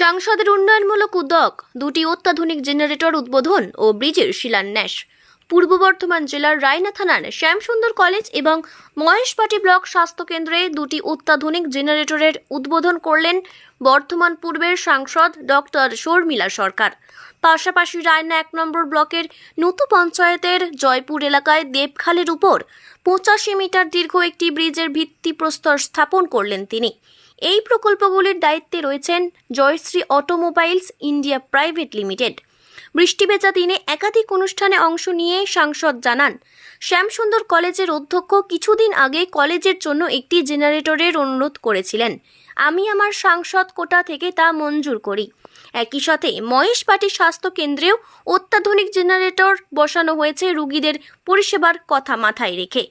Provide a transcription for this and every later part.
সাংসদের উন্নয়নমূলক উদ্যোগ, দুটি অত্যাধুনিক জেনারেটর উদ্বোধন ও ব্রিজের শিলান্যাস। পূর্ব বর্ধমান জেলার রায়না থানার শ্যামসুন্দর কলেজ এবং মহেশপাটি ব্লক স্বাস্থ্যকেন্দ্রে দুটি অত্যাধুনিক জেনারেটরের উদ্বোধন করলেন বর্ধমান পূর্বের সাংসদ ডক্টর শর্মিলা সরকার। পাশাপাশি রায়না এক নম্বর ব্লকের নতু পঞ্চায়েতের জয়পুর এলাকায় দেবখালের উপর পঁচাশি মিটার দীর্ঘ একটি ব্রিজের ভিত্তিপ্রস্তর স্থাপন করলেন তিনি। এই প্রকল্পগুলির দায়িত্বে রয়েছেন Jayshree automobiles India private limited. বৃষ্টি ভেজা দিনে একাধিক অনুষ্ঠানে অংশ নিয়ে সাংসদ জানান, শ্যামসুন্দর কলেজের অধ্যক্ষ কিছুদিন আগে কলেজের জন্য একটি জেনারেটরের অনুরোধ করেছিলেন। আমি আমার সাংসদ কোটা থেকে তা মঞ্জুর করি। একই সাথে মহেশপাটি স্বাস্থ্য কেন্দ্রেও অত্যাধুনিক জেনারেটর বসানো হয়েছে রুগীদের পরিষেবার কথা মাথায় রেখে।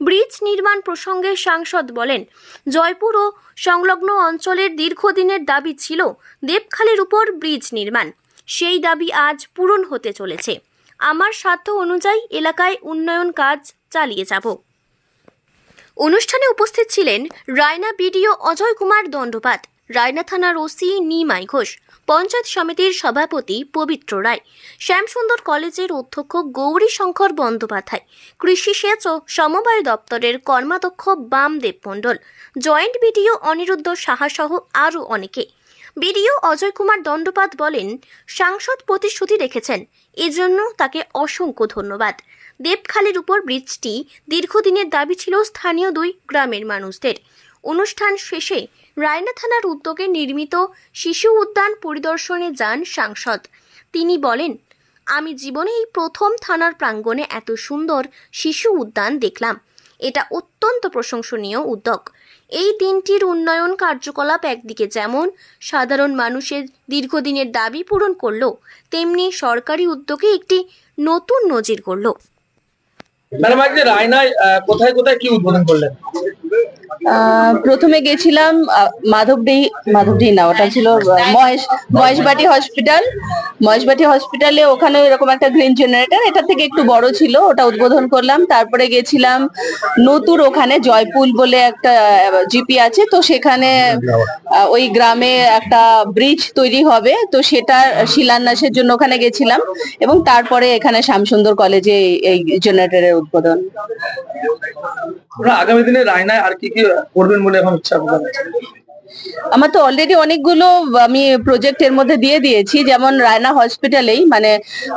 ব্রিজ নির্মাণ প্রসঙ্গে সাংসদ বলেন, জয়পুর ও সংলগ্ন অঞ্চলের দীর্ঘদিনের দাবি ছিল দেবখালের উপর ব্রিজ নির্মাণ। সেই দাবি আজ পূরণ হতে চলেছে। আমার সাধ্য অনুযায়ী এলাকায় উন্নয়ন কাজ চালিয়ে যাব। অনুষ্ঠানে উপস্থিত ছিলেন রায়না বিডিও অজয় কুমার দণ্ডপাত। রায়না থানার ওসি নিমাই ঘোষ, পঞ্চায়েত সমিতির সভাপতি পবিত্র রায়, শ্যামসুন্দর কলেজের অধ্যক্ষ গৌরী শঙ্কর বন্দ্যোপাধ্যায়, কৃষি সেচ ও সমবায় দপ্তরের কর্মাধ্যক্ষ বামদেব মণ্ডল, জয়েন্ট বিডিও অনিরুদ্ধ সাহা সহ আরও অনেকে। বিডিও অজয় কুমার দণ্ডপাত বলেন, সাংসদ প্রতিশ্রুতি রেখেছেন, এজন্য তাকে অসংখ্য ধন্যবাদ। দেবখালের উপর ব্রিজটি দীর্ঘদিনের দাবি ছিল স্থানীয় দুই গ্রামের মানুষদের। অনুষ্ঠান শেষে রায়না থানার উদ্যোগে নির্মিত শিশু উদ্যান পরিদর্শনে যান সাংসদ। তিনি বলেন, আমি জীবনে এই প্রথম থানার প্রাঙ্গণে এত সুন্দর শিশু উদ্যান দেখলাম। এটা অত্যন্ত প্রশংসনীয় উদ্যোগ। এই দিনটির উন্নয়ন কার্যকলাপ একদিকে যেমন সাধারণ মানুষের দীর্ঘদিনের দাবি পূরণ করল, তেমনি সরকারি উদ্যোগে একটি নতুন নজির করল ম্যাডাম রায়নায় কোথায় কোথায় কি উদ্বোধন করলেন? প্রথমে গেছিলাম মাধবডি মাধবডি না, ওটা ছিল মহেশ, মহেশবাটি হসপিটাল। মহেশবাটি হসপিটালে ওখানে এরকম একটা গ্রিন জেনারেটর, এটা থেকে একটু বড় ছিল, ওটা উদ্বোধন করলাম। তারপরে গেছিলাম নতুর ওখানে, জয়পুল বলে একটা জিপি আছে, তো সেখানে ওই গ্রামে একটা ব্রিজ তৈরি হবে, তো সেটা শিলান্যাসের জন্য ওখানে গেছিলাম এবং তারপরে এখানে শ্যামসুন্দর কলেজে এই- জেনারেটরের উদ্বোধন। আগামী দিনে রায়নায় আর কি কি করবেন বলে এখন ইচ্ছা আমার তো অলরেডি অনেকগুলো, আমি প্রজেক্ট এর মধ্যে দিয়ে দিয়েছি, যেমন রায়না হসপিটালেই মানে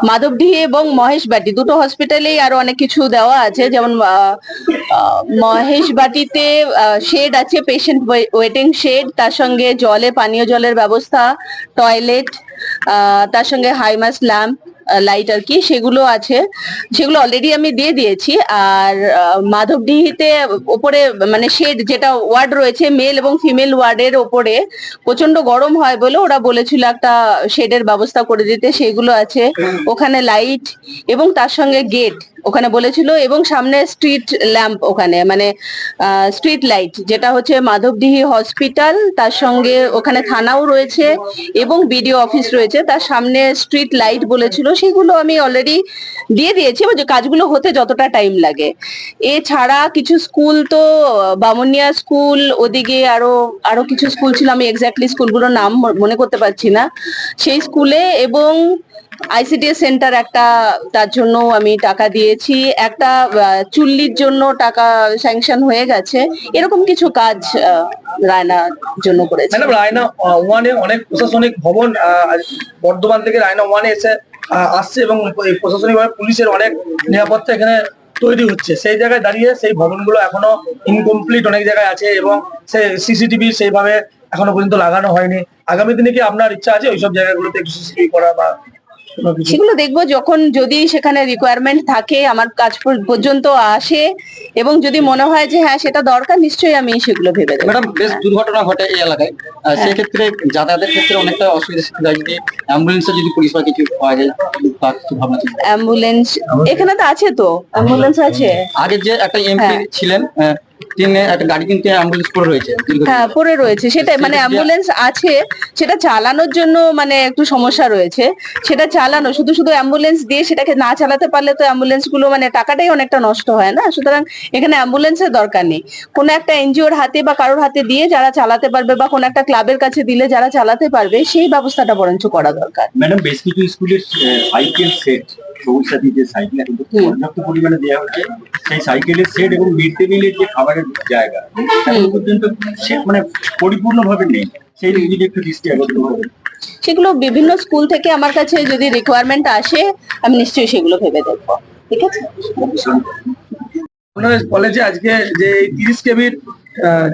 মাধবডিহি এবং মহেশবাটি দুটো হসপিটালেই আরও অনেক কিছু দেওয়া আছে, যেমন মহেশবাটিতে শেড আছে পেশেন্ট ওয়েটিং শেড তার সঙ্গে জলে, পানীয় জলের ব্যবস্থা টয়লেট তার সঙ্গে হাইমাস ল্যাম্প লাইট আর কি, সেগুলো আছে। সেগুলো অলরেডি আমি দিয়ে দিয়েছি। আর মাধবডিহিতে ওপরে মানে শেড যেটা ওয়ার্ড রয়েছে মেল এবং ফিমেল ওয়ার্ডের ওপরে প্রচণ্ড গরম হয় বলে ওরা বলেছিল একটা শেডের ব্যবস্থা করে দিতে। সেগুলো আছে। ওখানে লাইট এবং তার সঙ্গে গেট ওখানে বলেছিল এবং সামনে স্ট্রিট ল্যাম্প ওখানে মানে স্ট্রিট লাইট যেটা হচ্ছে মাধবডিহি হসপিটাল তার সঙ্গে ওখানে থানাও রয়েছে এবং বিডিও অফিস রয়েছে। তার সামনে স্ট্রিট লাইট বলেছিল, সেগুলো আমি অলরেডি দিয়ে দিয়েছি, যে কাজগুলো হতে যতটা টাইম লাগে। এছাড়া কিছু স্কুল তো, বামুনিয়া স্কুল ওদিকে আরও আরও কিছু স্কুল ছিল, আমি এক্স্যাক্টলি স্কুলগুলোর নাম মনে করতে পারছি না। সেই স্কুলে এবং আইসিডিএস সেন্টার একটা, তার জন্য আমি টাকা দিয়েছি একটা চুল্লির জন্য টাকা স্যাংশন হয়ে গেছে। এরকম কিছু কাজ আহ, রায়নার জন্য করেছি। রায়না ওয়ানে অনেক প্রশাসনিক ভবন বর্ধমান থেকে রায়না ওয়ানে এসে আসছে এবং প্রশাসনিক ভাবে পুলিশের অনেক নিরাপত্তা এখানে তৈরি হচ্ছে। সেই জায়গায় দাঁড়িয়ে সেই ভবনগুলো এখনও ইনকমপ্লিট অনেক জায়গায় আছে এবং সেই সিসিটিভি সেইভাবে এখনও পর্যন্ত লাগানো হয়নি। আগামী দিনে কি আপনার ইচ্ছা আছে ওইসব জায়গাগুলোতে একটু সিসিটিভি করা বা সেগুলো দেখব যখন যদি সেখানে রিকোয়ারমেন্ট থাকে আমার কাজ পর্যন্ত আসে। এবং যদি মনে হয় যে হ্যাঁ সেটা দরকার নিশ্চয়ই আমি সেগুলো ভেবে দেবো ম্যাডাম বেশ দুর্ঘটনা ঘটে এই এলাকায়। আর সেক্ষেত্রে যাতায়াতের ক্ষেত্রে অনেকটা অসুবিধা সৃষ্টি হয় যদি অ্যাম্বুলেন্সে যদি পরিষেবা কিছু পাওয়া যায় বা কিছু ভাবনা অ্যাম্বুলেন্স এখানে তো আছে তো? অ্যাম্বুলেন্স আছে? আগে যে একটা এমপি হ্যাঁ। ছিলেন ট্রেনে একটা গাড়ি কিন্তু অ্যাম্বুলেন্স পড়ে রয়েছে হ্যাঁ পড়ে রয়েছে সেটাই মানে অ্যাম্বুলেন্স আছে সেটা চালানোর জন্য মানে একটু সমস্যা রয়েছে। সেটা চালানো শুধু শুধু অ্যাম্বুলেন্স দিয়ে সেটাকে না চালাতে পারলে তো অ্যাম্বুলেন্সগুলো মানে টাকাটাই অনেকটা নষ্ট হয় না? সুতরাং এখানে অ্যাম্বুলেন্সের দরকার নেই। কোনো একটা এনজিওর হাতে বা কারোর হাতে দিয়ে যারা চালাতে পারবে বা কোনো একটা ক্লাবের কাছে দিলে যারা চালাতে পারবে সেই ব্যবস্থাটা বরঞ্চ করা দরকার। ম্যাডাম বেশ কিছু স্কুলের সাইকেল সেট সবুজ সাথী যে সাইকেল এখন পর্যাপ্ত পরিমাণে দেওয়া হচ্ছে সেই সাইকেলের সেট এবং মিড ডে মিলের যে খাবারের জায়গা এখন পর্যন্ত সে মানে পরিপূর্ণভাবে নেই। সেই দিকে যদি একটু দৃষ্টি আকর্ষণ হবে সেগুলো বিভিন্ন স্কুল থেকে আমার কাছে যদি রিকোয়ারমেন্ট আসে আমি নিশ্চয়ই সেগুলো ভেবে দেখব। ঠিক আছে? আপনাদের কলেজে আজকে যে তিরিশ কেবির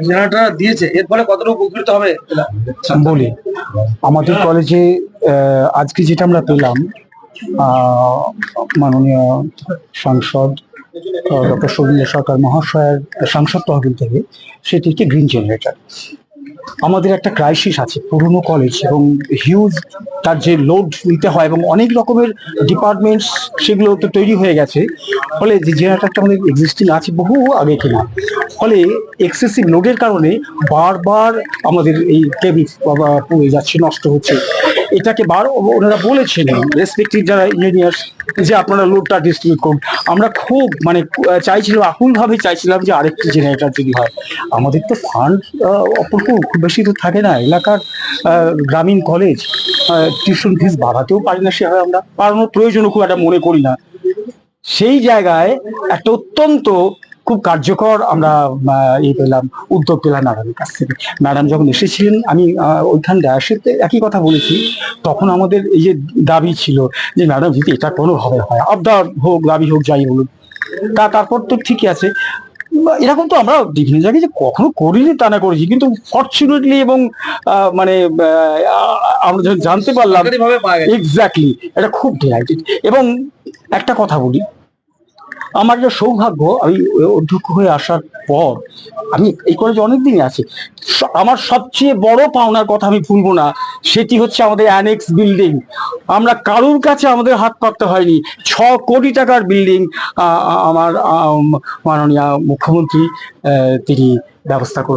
জেনারেটর দিয়েছে এর ফলে কতটা উপকৃত হবে? বলি আমাদের কলেজে আহ, আজকে যেটা আমরা পেলাম মাননীয় সাংসদ ডক্টর সৌমিল্য সরকার মহাশয়ের সাংসদ তহবিল থেকে সেটি একটি গ্রিন জেনারেটর আমাদের একটা ক্রাইসিস আছে, পুরনো কলেজ এবং হিউজ তার যে লোড নিতে হয় এবং অনেক রকমের ডিপার্টমেন্টস সেগুলো তো তৈরি হয়ে গেছে। ফলে যে জেনারেটারটা আমাদের এক্সিস্টিং আছে বহু আগে কিনা। ফলে এক্সেসিভ লোডের কারণে বারবার আমাদের এই কেবিল পড়ে যাচ্ছে, নষ্ট হচ্ছে। এটাকে বার ওনারা বলেছেন রেসপেক্টিভ যারা ইঞ্জিনিয়ার যে আপনারা লোডটা ডিস্ট্রিবিউট করুন। আমরা খুব মানে চাইছিলাম, আকুলভাবে চাইছিলাম যে আরেকটি জেনারেটর যদি হয়। আমাদের তো ফান্ড অপরকম খুব বেশি তো থাকে না। এলাকার গ্রামীণ কলেজ টিউশন ফিস বাড়াতেও পারি না সেভাবে আমরা। বাড়ানোর প্রয়োজনও খুব একটা মনে করি না। সেই জায়গায় একটা অত্যন্ত খুব কার্যকর আমরা ইয়ে পেলাম উদ্যোগ পেলাম ম্যাডামের কাছ থেকে। ম্যাডাম যখন এসেছিলেন আমি ওইখান ডায়াসেতে একই কথা বলেছি। তখন আমাদের এই যে দাবি ছিল যে ম্যাডাম যদি এটা কোনোভাবে হয় আবদার হোক দাবি হোক যাই বলুন তা তারপর তো ঠিকই আছে। এরকম তো আমরা বিভিন্ন জায়গায় যে কখনো করিনি তা না করেছি কিন্তু ফর্চুনেটলি এবং মানে আমরা যখন জানতে পারলাম এক্স্যাক্টলি এটা খুব ডিলাইটেড এবং একটা কথা বলি আমার যে সৌভাগ্য, আমি অধ্যক্ষ হয়ে আসার পর আমি এই কলেজে অনেকদিনই আছি। আমার সবচেয়ে বড় পাওনার কথা আমি ভুলবো না, সেটি হচ্ছে আমাদের অ্যানেক্স বিল্ডিং আমরা কারুর কাছে আমাদের হাত পাততে হয়নি। ছ কোটি টাকার বিল্ডিং আমার মাননীয় মুখ্যমন্ত্রী তিনি ব্যবস্থা করে